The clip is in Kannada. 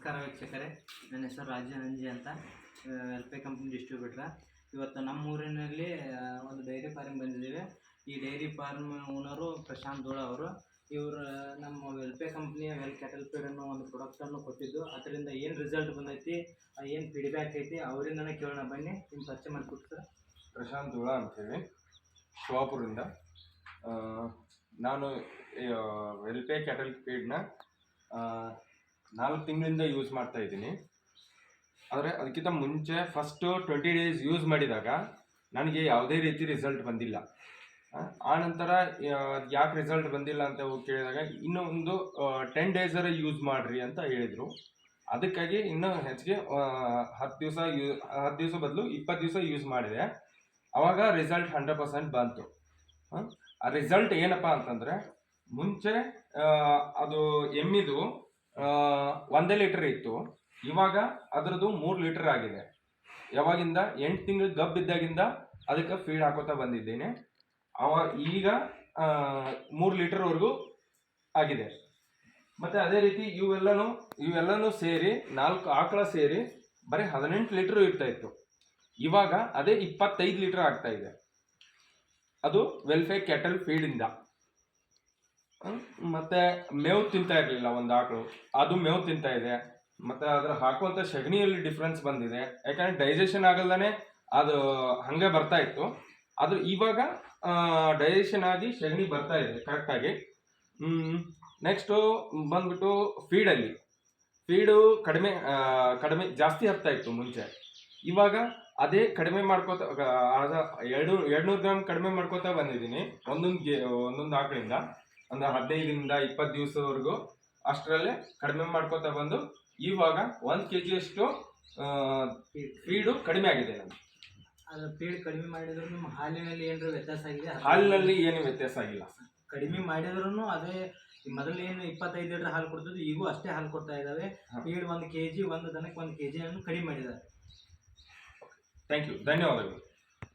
ನಮಸ್ಕಾರ ವೀಕ್ಷಕರೇ. ನನ್ನ ಹೆಸರು ರಾಜ ನಂಜಿ ಅಂತ ಎಲ್ಪೆ ಕಂಪ್ನಿ ಡಿಸ್ಟ್ರಿಬ್ಯೂಟ್ರ ಇವತ್ತು ನಮ್ಮ ಊರಿನಲ್ಲಿ ಒಂದು ಡೈರಿ ಫಾರ್ಮ್ ಬಂದಿದ್ದೀವಿ. ಈ dairy farm owner Prashanth Dhula ಅವರು ಇವರು ನಮ್ಮ ವೆಲ್ಪೆ ಕಂಪ್ನಿಯ ವೆಲ್ ಕ್ಯಾಟಲ್ ಫೀಡ್ ಅನ್ನೋ ಒಂದು ಪ್ರಾಡಕ್ಟನ್ನು ಕೊಟ್ಟಿದ್ದು. ಅದರಿಂದ ಏನು ರಿಸಲ್ಟ್ ಬಂದೈತಿ ಏನು ಫೀಡ್ಬ್ಯಾಕ್ ಐತಿ ಅವರಿಂದನೇ ಕೇಳೋಣ. ಬನ್ನಿ ನಿಮ್ಮ ಪರಿಚಯ ಸರ್. ಪ್ರಶಾಂತ್ ಧೂಳ ಅಂತೇಳಿ ಶಿವಾಪುರಿಂದ ಆ, ನಾನು ವೆಲ್ಪೆ ಕ್ಯಾಟಲ್ ಫೀಡ್ನ ನಾಲ್ಕು ತಿಂಗಳಿಂದ ಯೂಸ್ ಮಾಡ್ತಾ ಇದ್ದೀನಿ. ಆದರೆ ಅದಕ್ಕಿಂತ ಮುಂಚೆ ಫಸ್ಟು ಟ್ವೆಂಟಿ ಡೇಸ್ ಯೂಸ್ ಮಾಡಿದಾಗ ನನಗೆ ಯಾವುದೇ ರೀತಿ ರಿಸಲ್ಟ್ ಬಂದಿಲ್ಲ. ಆ, ನಂತರ ಯಾಕೆ ರಿಸಲ್ಟ್ ಬಂದಿಲ್ಲ ಅಂತ ಹೋಗಿ ಕೇಳಿದಾಗ ಇನ್ನೂ ಒಂದು ಟೆನ್ ಡೇಸರ ಯೂಸ್ ಮಾಡಿರಿ ಅಂತ ಹೇಳಿದರು. ಅದಕ್ಕಾಗಿ ಇನ್ನೂ ಹೆಚ್ಚಿಗೆ ಹತ್ತು ದಿವಸ ಯೂ ಹತ್ತು ದಿವಸ ಬದಲು ಇಪ್ಪತ್ತು ದಿವಸ ಯೂಸ್ ಮಾಡಿದೆ. ಆವಾಗ ರಿಸಲ್ಟ್ ಹಂಡ್ರೆಡ್ ಪರ್ಸೆಂಟ್ ಬಂತು. ಆ ರಿಸಲ್ಟ್ ಏನಪ್ಪ ಅಂತಂದರೆ ಮುಂಚೆ ಅದು ಎಮ್ಮಿದು ಒಂದೇ ಲೀಟರ್ ಇತ್ತು. ಇವಾಗ ಅದರದ್ದು ಮೂರು ಲೀಟರ್ ಆಗಿದೆ. ಯಾವಾಗಿಂದ? ಎಂಟು ತಿಂಗಳು ಗಬ್ ಇದ್ದಾಗಿಂದ ಅದಕ್ಕೆ ಫೀಡ್ ಹಾಕೋತಾ ಬಂದಿದ್ದೀನಿ. ಅವ ಈಗ ಮೂರು ಲೀಟರ್ವರೆಗೂ ಆಗಿದೆ. ಮತ್ತು ಅದೇ ರೀತಿ ಇವೆಲ್ಲನೂ ಇವೆಲ್ಲನೂ ಸೇರಿ, ನಾಲ್ಕು ಆಕಳ ಸೇರಿ ಬರೀ ಹದಿನೆಂಟು ಲೀಟರ್ ಇರ್ತಾ ಇತ್ತು. ಇವಾಗ ಅದೇ ಇಪ್ಪತ್ತೈದು ಲೀಟರ್ ಆಗ್ತಾ ಇದೆ. ಅದು ವೆಲ್ಫೇರ್ ಕ್ಯಾಟಲ್ ಫೀಡಿಂದ ಮತ್ತೆ ಮೇವು ತಿಂತಾ ಇರಲಿಲ್ಲ ಒಂದು ಆಕಳು. ಅದು ಮೇವು ತಿಂತಾ ಇದೆ. ಮತ್ತೆ ಅದ್ರ ಹಾಕುವಂತ ಸಗಣಿಯಲ್ಲಿ ಡಿಫ್ರೆನ್ಸ್ ಬಂದಿದೆ. ಯಾಕಂದ್ರೆ ಡೈಜೆಷನ್ ಆಗಲ್ದಾನೆ ಅದು ಹಂಗೆ ಬರ್ತಾ ಇತ್ತು. ಅದು ಇವಾಗ ಡೈಜೆಷನ್ ಆಗಿ ಸಗಣಿ ಬರ್ತಾ ಇದೆ ಕರೆಕ್ಟಾಗಿ ನೆಕ್ಸ್ಟು ಬಂದ್ಬಿಟ್ಟು ಫೀಡಲ್ಲಿ ಫೀಡು ಕಡಿಮೆ ಕಡಿಮೆ, ಜಾಸ್ತಿ ಹತ್ತಾ ಇತ್ತು ಮುಂಚೆ. ಇವಾಗ ಅದೇ ಕಡಿಮೆ ಮಾಡ್ಕೋತ ಎರಡು, ಎರಡ್ನೂರು ಗ್ರಾಮ್ ಕಡಿಮೆ ಮಾಡ್ಕೋತಾ ಬಂದಿದ್ದೀನಿ. ಒಂದೊಂದು ಒಂದೊಂದು ಆಕಳಿಂದ. ಒಂದು ಹದಿನೈದರಿಂದ ಇಪ್ಪತ್ತು ದಿವಸದವರೆಗೂ ಅಷ್ಟರಲ್ಲೇ ಕಡಿಮೆ ಮಾಡ್ಕೋತಾ ಬಂದು ಇವಾಗ ಒಂದು ಕೆ ಜಿಯಷ್ಟು ಫೀಡು ಕಡಿಮೆ ಆಗಿದೆ. ನಮ್ಗೆ ಅದು ಫೀಡ್ ಕಡಿಮೆ ಮಾಡಿದ್ರು ನಿಮ್ಮ ಹಾಲಿನಲ್ಲಿ ಏನಾದ್ರು ವ್ಯತ್ಯಾಸ ಆಗಿದೆ ಹಾಲಿನಲ್ಲಿ ಏನು ವ್ಯತ್ಯಾಸ ಆಗಿಲ್ಲ. ಕಡಿಮೆ ಮಾಡಿದ್ರು ಅದೇ ಮೊದಲು ಏನು ಇಪ್ಪತ್ತೈದು ಲೀಟರ್ ಹಾಲು ಕೊಡ್ತಿದ್ರು ಈಗೂ ಅಷ್ಟೇ ಹಾಲು ಕೊಡ್ತಾ ಇದ್ದಾವೆ. ಫೀಡ್ ಒಂದು ಕೆ ಜಿ ಒಂದು ದನಕ್ಕೆ ಒಂದು ಕೆ ಜಿಯನ್ನು ಕಡಿಮೆ ಮಾಡಿದ್ದಾರೆ. ಥ್ಯಾಂಕ್ ಯು ಧನ್ಯವಾದಗಳು.